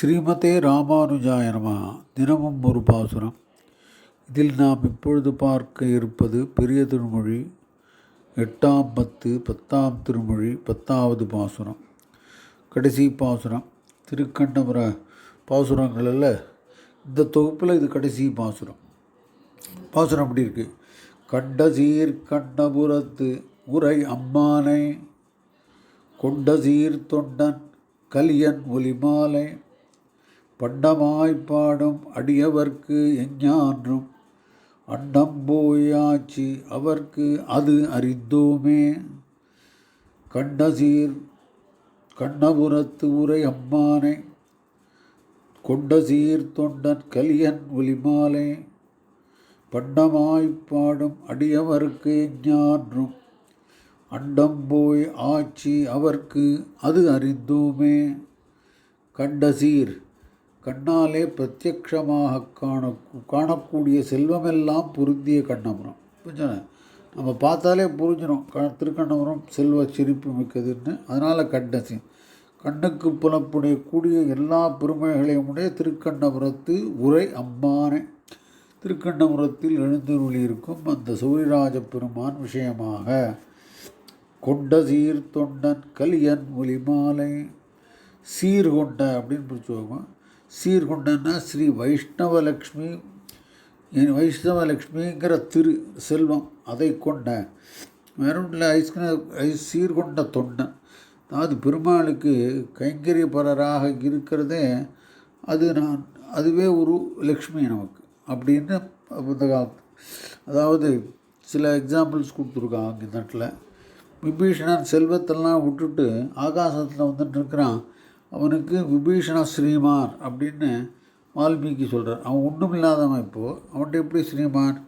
ஸ்ரீமதே ராமானுஜாயனமா தினமும் ஒரு பாசுரம். இதில் நாம் இப்பொழுது பார்க்க இருப்பது பெரிய திருமொழி எட்டாம் பத்து பத்தாம் திருமொழி பத்தாவது பாசுரம். கடைசி பாசுரம். திருக்கண்டபுர பாசுரங்களில் இந்த தொகுப்பில் இது கடைசி பாசுரம். பாசுரம் அப்படி இருக்குது கண்ட சீர் கண்டபுரத்து உரை அம்மானை கொண்ட சீர் தொண்டன் கலியன் ஒலிமாலை பண்டமாய் பாடும் அடியவர்க்கு எஞ்ஞான்றும் அண்டம்போயாச்சி அவர்க்கு அது அறிந்தோமே. கண்டசீர் கண்ணபுரத்து உரை அம்மானே கொண்ட சீர் தொண்டன் கலியன் ஒலிமாலே பண்டமாய் பாடும் அடியவர்க்கு எஞ்ஞான்றும் அண்டம் போய் ஆட்சி அவர்க்கு அது அறிந்தோமே. கண்டசீர் கண்ணாலே பிரத்யக்ஷமாக காண காணக்கூடிய செல்வமெல்லாம் பொருந்திய கண்ணபுரம். புரிஞ்சன நம்ம பார்த்தாலே புரிஞ்சிடும் க திருக்கண்ணபுரம் செல்வ சிரிப்பு மிக்கதுன்னு. அதனால் கண்டசீர் கண்ணுக்கு புலப்புடைய கூடிய எல்லா பெருமைகளையும் உடைய திருக்கண்ணபுரத்து உரை அம்மானை திருக்கண்ணபுரத்தில் எழுந்தருளியிருக்கும் அந்த சூரியராஜ பெருமான் விஷயமாக கொண்ட சீர் தொண்டன் கலியன் ஒலிமாலை சீர்கொண்ட அப்படின்னு பிடிச்சுவாங்க சீர்கொண்டன்னா ஸ்ரீ வைஷ்ணவலக்ஷ்மி வைஷ்ணவலக்ஷ்மிங்கிற திரு செல்வம் அதை கொண்ட வெறும் இல்லை ஐஸ்கிர ஐஸ் சீர்கொண்ட தொண்டன் அதாவது பெருமாளுக்கு கைங்கரியப்பரராக இருக்கிறதே அது நான் அதுவே ஒரு லக்ஷ்மி நமக்கு அப்படின்னு இந்த காலத்து அதாவது சில எக்ஸாம்பிள்ஸ் கொடுத்துருக்காங்க இந்த நாட்டில் விபீஷணன் செல்வத்தெல்லாம் விட்டுட்டு ஆகாசத்தில் வந்துட்டு இருக்கிறான். அவனுக்கு விபீஷண ஸ்ரீமான் அப்படின்னு வால்மீகி சொல்கிறார் அவன் ஒன்றும் இல்லாதவன் இப்போது அவன்கிட்ட எப்படி ஸ்ரீமான்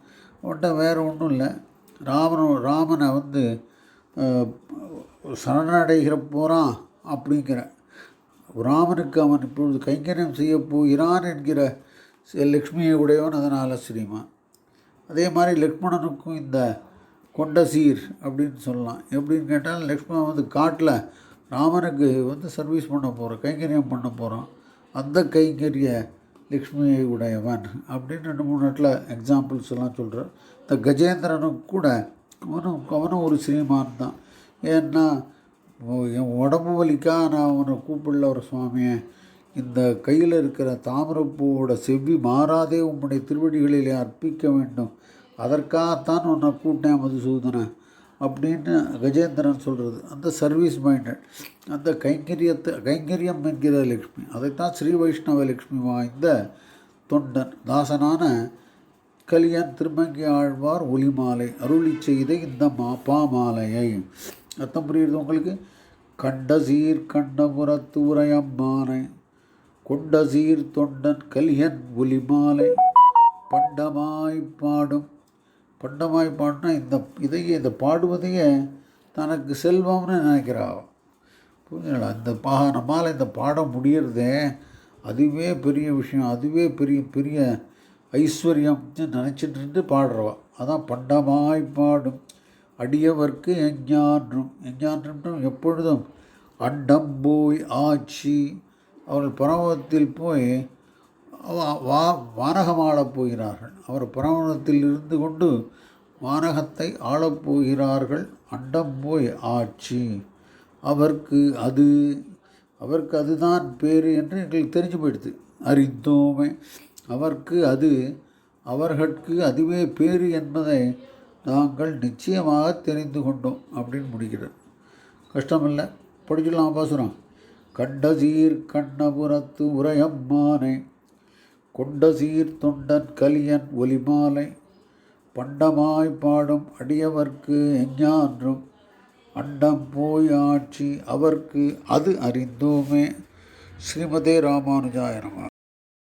அவன்கிட்ட வேறு ஒன்றும் இல்லை. ராமன் ராமனை வந்து சரணடைகிற போகிறான் அப்படிங்கிற. ராமனுக்கு அவன் இப்பொழுது கைங்கரியம் செய்ய போகிறான் என்கிற லக்ஷ்மியை உடையவன் அதனால் ஸ்ரீமான் அதே மாதிரி லக்ஷ்மணனுக்கும் இந்த கொண்ட சீர் அப்படின்னு சொல்லலாம். எப்படின்னு கேட்டால் லக்ஷ்மணன் வந்து காட்டில் ராமனுக்கு வந்து சர்வீஸ் பண்ண போகிறோம் கைங்கரியம் பண்ண போகிறோம் அந்த கைங்கரிய லக்ஷ்மியை உடையவன் அப்படின்னு ரெண்டு மூணு இடத்துல எக்ஸாம்பிள்ஸ் எல்லாம் சொல்கிறேன் இந்த கஜேந்திரனும் கூட அவனும் அவனும் ஒரு ஸ்ரீமான் தான். ஏன்னா என் உடம்பு வலிக்கா நான் அவனை கூப்பிடல ஒரு சுவாமியை. இந்த கையில் இருக்கிற தாமரப்பூவோட செவ்வி மாறாதே உம்முடைய திருவடிகளிலே அர்ப்பிக்க வேண்டும். அதற்காகத்தான் உன்னை கூட்டினேன் மதுசூதனை அப்படின்னு கஜேந்திரன் சொல்கிறது அந்த சர்வீஸ் மைண்டட் அந்த கைங்கரியத்தை கைங்கரியம் என்கிற லக்ஷ்மி அதைத்தான் ஸ்ரீ வைஷ்ணவ லக்ஷ்மி வாய்ந்த தொண்டன் தாசனான கலியன் திருமங்கி ஆழ்வார் ஒலிமாலை அருளி செய்த இந்த மா பாமாலையை அர்த்தம் புரியுறது உங்களுக்கு? கண்ட சீர் கண்டபுரத்து உரையம்மானை கொண்ட சீர் தொண்டன் கலியன் ஒலிமாலை பண்டமாய் பாடும் பண்டமாய் பாடினா இந்த இதையே இந்த பாடுவதையே தனக்கு செல்வம்னு நினைக்கிறா. புரிஞ்சுங்களா? இந்த பா நம்மால் இந்த பாடம் முடியறதே அதுவே பெரிய விஷயம் அதுவே பெரிய பெரிய ஐஸ்வர்யம்னு நினச்சிட்டு இருந்து பாடுறவா. அதான் பண்டமாய் பாடும் அடியவர்க்கு எஞ்ஞான்றும். எஞ்ஞான்றும் எப்பொழுதும் அண்டம் போய் ஆட்சி. அவர்கள் பரவத்தில் போய் வா வானகமாளப் போகிறார்கள். அவர் பரமணத்தில் இருந்து கொண்டு வானகத்தை ஆளப்போகிறார்கள் அண்டம் போய் ஆட்சி அவருக்கு அது அவருக்கு அதுதான் பேர் என்று எங்களுக்கு தெரிஞ்சு போயிடுது. அறிந்தோமே அவருக்கு அது அவர்களுக்கு அதுவே பேர் என்பதை நாங்கள் நிச்சயமாக தெரிந்து கொண்டோம் அப்படின்னு முடிக்கிறார் கஷ்டமில்லை படிச்சிடலாம் பாசுரம். கண்ட சீர் கண்ணபுரத்து உரையம்மானை. கொண்ட சீர்தொண்டன் கலியன் ஒலிமாலை பண்டமாய் பாடும் அடியவர்க்கு எஞ்ஞான்றும் அண்டம் போய் ஆட்சி அவர்க்கு அது அறிந்தோமே. ஸ்ரீமதே ராமானுஜாய நம.